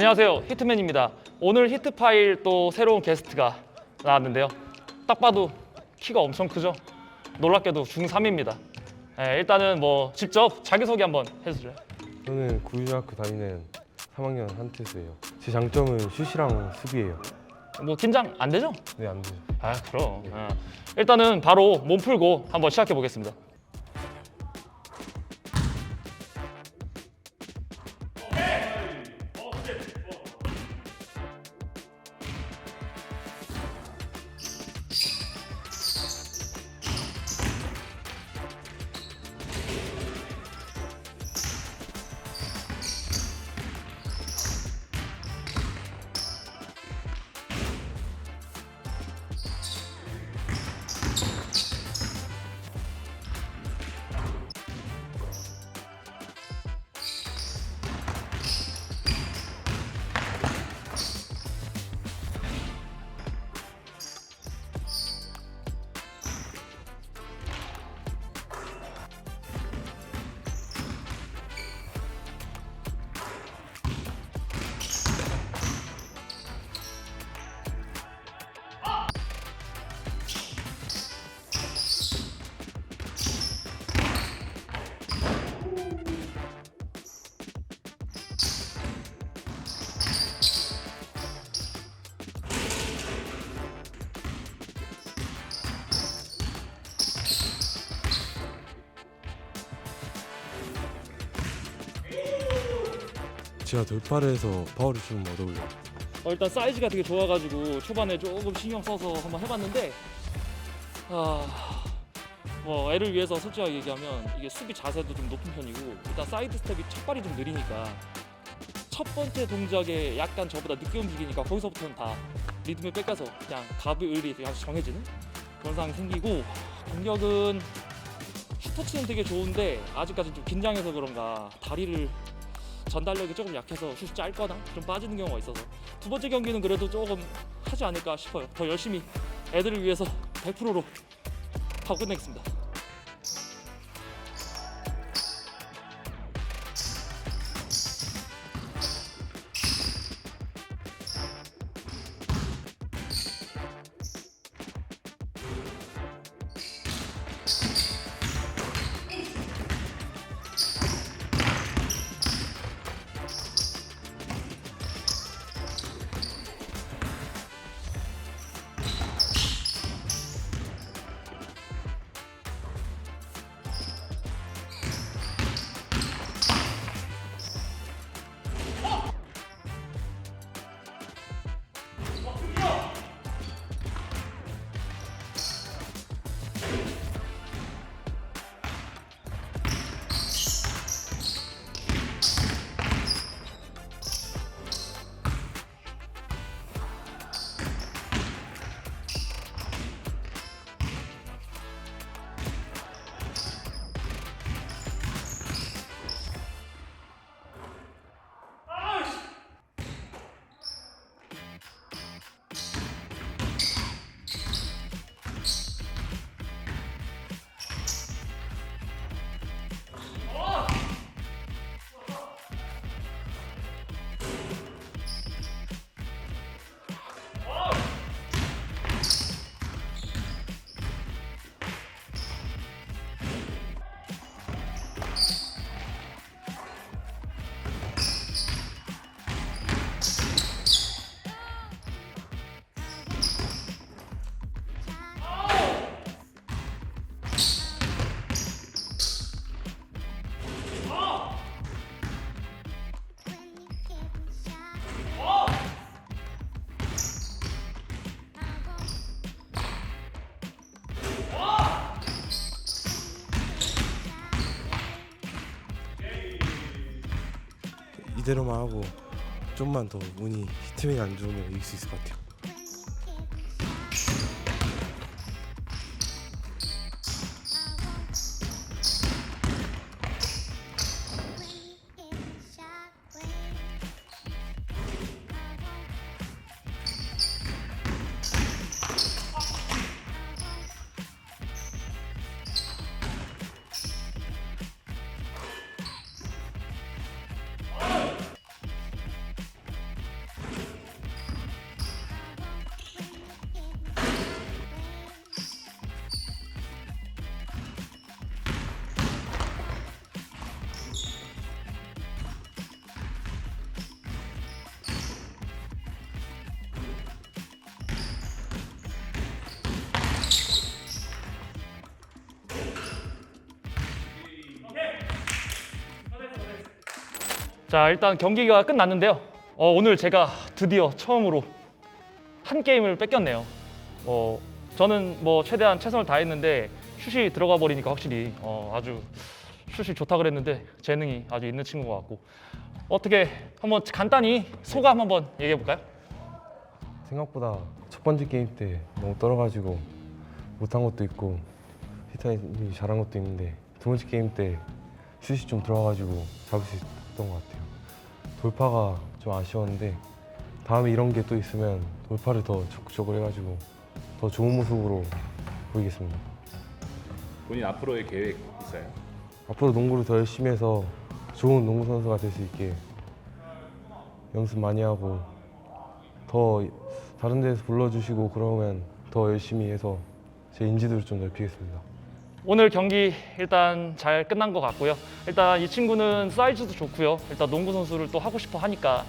안녕하세요 히트맨입니다 오늘 히트 파일 또 새로운 게스트가 나왔는데요 딱 봐도 키가 엄청 크죠 놀랍게도 중3입니다 일단은 뭐 직접 자기소개 한번 해주세요 저는 구유중학교 다니는 3학년 한태수예요. 제 장점은 슛이랑 수비예요. 뭐 긴장 안 되죠? 네, 안 돼요. 아 그럼 어. 일단은 바로 몸 풀고 한번 시작해 보겠습니다 제가 돌파를 해서 파워를 좀 얻어올려요. 어, 일단 사이즈가 되게 좋아가지고 초반에 조금 신경 써서 한번 해봤는데 아, 뭐 애를 위해서 솔직하게 얘기하면 이게 수비 자세도 좀 높은 편이고 일단 사이드 스텝이 첫 발이 좀 느리니까 첫 번째 동작에 약간 저보다 늦게 움직이니까 거기서부터는 다 리듬을 뺏겨서 그냥 가브을이 아주 정해지는 그런 상황이 생기고 공격은 슈터치는 되게 좋은데 아직까지 좀 긴장해서 그런가 다리를 전달력이 조금 약해서 슛이 짧거나 좀 빠지는 경우가 있어서 두 번째 경기는 그래도 조금 하지 않을까 싶어요. 더 열심히 애들을 위해서 100%로 하고 끝내겠습니다. 이대로만 하고 좀만 더 운이 히트맨이 안 좋으면 이길 수 있을 것 같아요. 자 일단 경기가 끝났는데요. 어, 오늘 제가 드디어 처음으로 한 게임을 뺏겼네요. 어, 저는 뭐 최대한 최선을 다했는데 슛이 들어가 버리니까 확실히 어, 아주 슛이 좋다 그랬는데 재능이 아주 있는 친구 것 같고 어떻게 한번 간단히 소감 한번 얘기해 볼까요? 생각보다 첫 번째 게임 때 너무 떨어가지고 못한 것도 있고 히타님이 잘한 것도 있는데 두 번째 게임 때 슛이 좀 들어가가지고 잡을 수 있 었던 것 같아요. 돌파가 좀 아쉬웠는데 다음에 이런 게 또 있으면 돌파를 더 적극적으로 해가지고 더 좋은 모습으로 보이겠습니다. 본인 앞으로의 계획 있어요? 앞으로 농구를 더 열심히 해서 좋은 농구 선수가 될 수 있게 연습 많이 하고 더 다른 데서 불러주시고 그러면 더 열심히 해서 제 인지도를 좀 넓히겠습니다. 오늘 경기 일단 잘 끝난 것 같고요. 일단 이 친구는 사이즈도 좋고요. 일단 농구 선수를 또 하고 싶어 하니까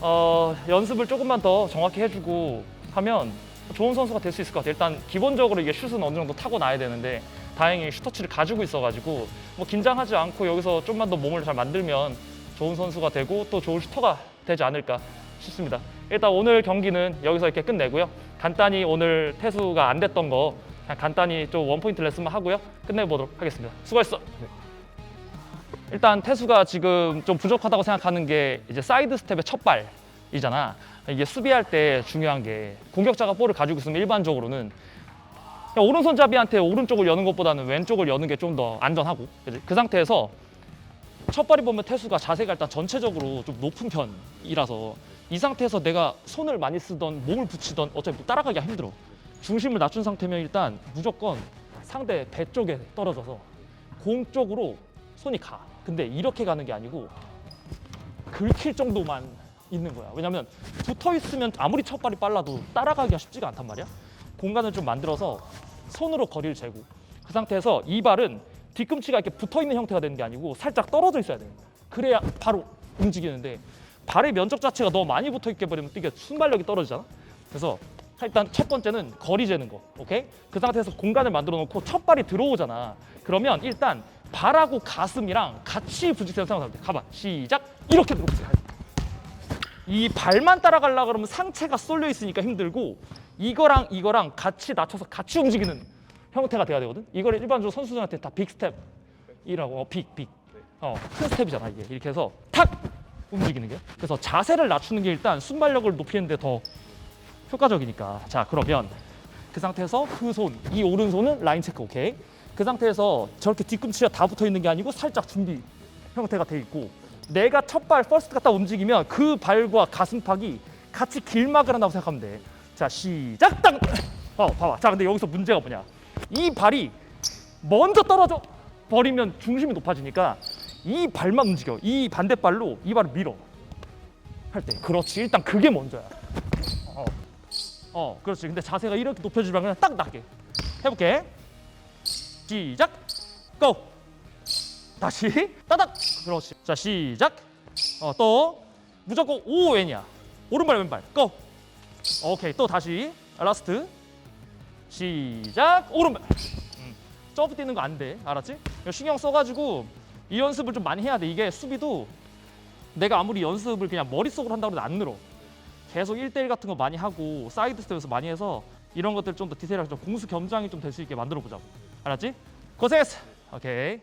어, 연습을 조금만 더 정확히 해주고 하면 좋은 선수가 될 수 있을 것 같아요. 일단 기본적으로 이게 슛은 어느 정도 타고 나야 되는데 다행히 슈터치를 가지고 있어가지고 뭐 긴장하지 않고 여기서 좀만 더 몸을 잘 만들면 좋은 선수가 되고 또 좋은 슈터가 되지 않을까 싶습니다. 일단 오늘 경기는 여기서 이렇게 끝내고요. 간단히 오늘 태수가 안 됐던 거 그냥 간단히 좀 원포인트 레슨만 하고요. 끝내보도록 하겠습니다. 수고했어. 일단 태수가 지금 좀 부족하다고 생각하는 게 이제 사이드 스텝의 첫 발 이잖아. 이게 수비할 때 중요한 게 공격자가 볼을 가지고 있으면 일반적으로는 오른손잡이한테 오른쪽을 여는 것보다는 왼쪽을 여는 게 좀 더 안전하고 그지? 그 상태에서 첫 발이 보면 태수가 자세가 일단 전체적으로 좀 높은 편이라서 이 상태에서 내가 손을 많이 쓰던 몸을 붙이던 어차피 따라가기가 힘들어 중심을 낮춘 상태면 일단 무조건 상대 배 쪽에 떨어져서 공 쪽으로 손이 가 근데 이렇게 가는 게 아니고 긁힐 정도만 있는 거야 왜냐면 붙어 있으면 아무리 첫 발이 빨라도 따라가기가 쉽지가 않단 말이야 공간을 좀 만들어서 손으로 거리를 재고 그 상태에서 이 발은 뒤꿈치가 이렇게 붙어 있는 형태가 되는 게 아니고 살짝 떨어져 있어야 돼. 그래야 바로 움직이는데 발의 면적 자체가 너무 많이 붙어 있게 버리면 이게 순발력이 떨어지잖아. 그래서 일단 첫 번째는 거리 재는 거, 오케이? 그 상태에서 공간을 만들어 놓고 첫 발이 들어오잖아. 그러면 일단 발하고 가슴이랑 같이 부딪히는 돼. 가봐, 시작. 이렇게 들어오세요. 이 발만 따라가려 그러면 상체가 쏠려 있으니까 힘들고 이거랑 이거랑 같이 낮춰서 같이 움직이는 형태가 돼야 되거든. 이걸 일반적으로 선수들한테 다 빅스텝이라고 어, 빅 빅. 어, 큰 스텝이잖아 이게. 이렇게 해서 탁 움직이는 게. 그래서 자세를 낮추는 게 일단 순발력을 높이는데 더 효과적이니까. 자, 그러면 그 상태에서 그 손, 이 오른손은 라인 체크 오케이. 그 상태에서 저렇게 뒤꿈치가 다 붙어 있는 게 아니고 살짝 준비 형태가 돼 있고 내가 첫 발 퍼스트 갔다 움직이면 그 발과 가슴팍이 같이 길막을 한다고 생각하면 돼. 자 시작 딱. 어 봐봐. 자 근데 여기서 문제가 뭐냐? 이 발이 먼저 떨어져 버리면 중심이 높아지니까 이 발만 움직여. 이 반대발로 이 발을 밀어. 할 때. 그렇지. 일단 그게 먼저야. 어. 어, 그렇지. 근데 자세가 이렇게 높여주면 그냥 딱 낮게. 해볼게. 시작. 고. 다시. 따닥! 그렇지. 자 시작. 어 또. 무조건 오 왼이야. 오른발 왼발. 고! 오케이. 또 다시. 라스트. 시작. 오른발. 음. 점프 뛰는 거 안 돼. 알았지? 신경 써가지고 이 연습을 좀 많이 해야 돼. 이게 수비도 내가 아무리 연습을 그냥 머릿속으로 한다고 해도 안 늘어 계속 1대1 같은 거 많이 하고 사이드 스텝에서 많이 해서 이런 것들 좀 더 디테일하게 좀 공수 겸장이 좀 될 수 있게 만들어 보자고. 알았지? 고생했어. 오케이